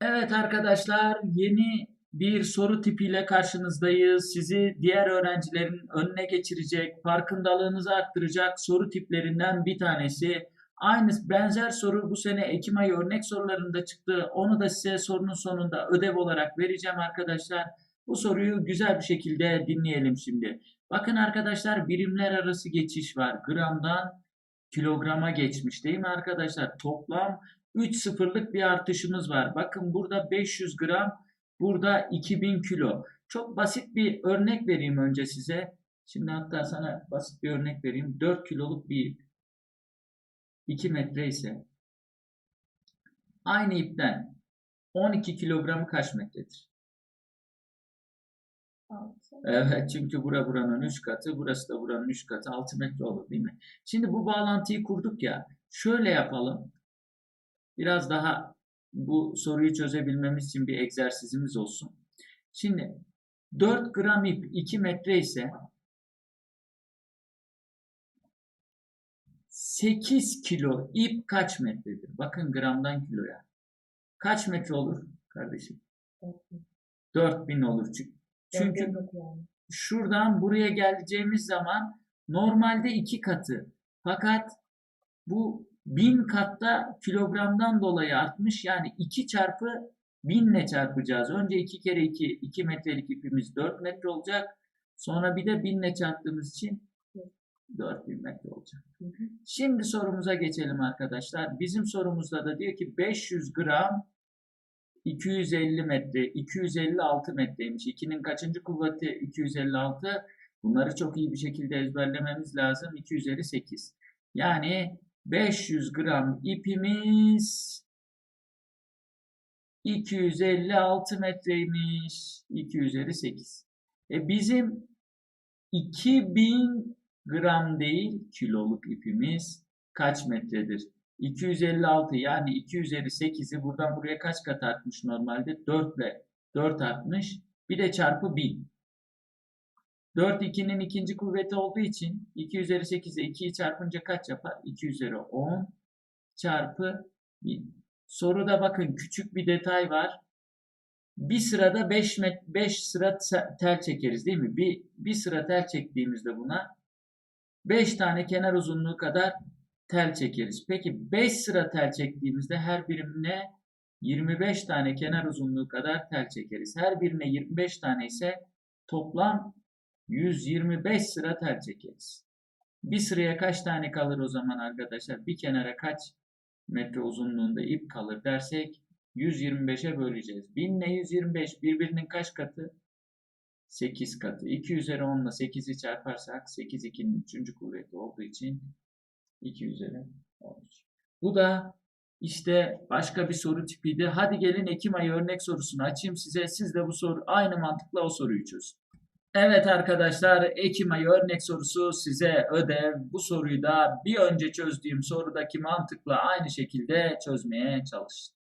Evet arkadaşlar yeni bir soru tipiyle karşınızdayız. Sizi diğer öğrencilerin önüne geçirecek, farkındalığınızı arttıracak soru tiplerinden bir tanesi. Aynı benzer soru bu sene Ekim ayı örnek sorularında çıktı. Onu da size sorunun sonunda ödev olarak vereceğim arkadaşlar. Bu soruyu güzel bir şekilde dinleyelim şimdi. Bakın arkadaşlar birimler arası geçiş var. Gramdan kilograma geçmiş değil mi arkadaşlar? Toplam 3 sıfırlık bir artışımız var. Bakın burada 500 gram, burada 2000 kilo. Çok basit bir örnek vereyim önce size. Şimdi hatta sana basit bir örnek vereyim. 4 kiloluk bir ip 2 metre ise aynı ipten 12 kilogramı kaç metredir? Evet çünkü bura buranın 3 katı, burası da buranın 3 katı 6 metre olur değil mi? Şimdi bu bağlantıyı kurduk ya. Şöyle yapalım. Biraz daha bu soruyu çözebilmemiz için bir egzersizimiz olsun. Şimdi 4 gram ip 2 metre ise 8 kilo ip kaç metredir? Bakın gramdan kiloya. Kaç metre olur kardeşim? 4000 olur. Çünkü, çünkü şuradan buraya geleceğimiz zaman normalde iki katı. Fakat bu bin katta kilogramdan dolayı artmış. Yani 2 çarpı binle çarpacağız. Önce 2 kere 2, 2 metrelik ipimiz 4 metre olacak. Sonra bir de binle çarptığımız için 4000 metre olacak. Şimdi sorumuza geçelim arkadaşlar. Bizim sorumuzda da diyor ki 500 gram 250 metre, 256 metreymiş. 2'nin kaçıncı kuvveti 256? Bunları çok iyi bir şekilde ezberlememiz lazım. 2 üzeri 8. Yani 500 gram ipimiz 256 metreymiş. 2 üzeri 8. E bizim 2000 gram değil kiloluk ipimiz kaç metredir? 256 yani 2 üzeri 8'i buradan buraya kaç kat artmış normalde? 4 ile 4 artmış. Bir de çarpı 1000. 4 2'nin ikinci kuvveti olduğu için 2 üzeri 8'e 2'yi çarpınca kaç yapar? 2 üzeri 10 çarpı 1000. Soruda bakın küçük bir detay var. Bir sırada 5 met 5 sıra tel çekeriz değil mi? Bir, bir sıra tel çektiğimizde buna 5 tane kenar uzunluğu kadar tel çekeriz. Peki 5 sıra tel çektiğimizde her birimine 25 tane kenar uzunluğu kadar tel çekeriz. Her birine 25 tane ise toplam 125 sıra tel çekeriz. Bir sıraya kaç tane kalır o zaman arkadaşlar? Bir kenara kaç metre uzunluğunda ip kalır dersek 125'e böleceğiz. 1000 ile 125 birbirinin kaç katı? 8 katı. 2 üzeri 10 ile 8'i çarparsak 8 2'nin 3. kuvveti olduğu için 2 üzeri 13. Bu da işte başka bir soru tipiydi. Hadi gelin Ekim ayı örnek sorusunu açayım size. Siz de bu soru aynı mantıkla o soruyu çözün. Evet arkadaşlar Ekim ayı örnek sorusu size ödev. Bu soruyu da bir önce çözdüğüm sorudaki mantıkla aynı şekilde çözmeye çalışın.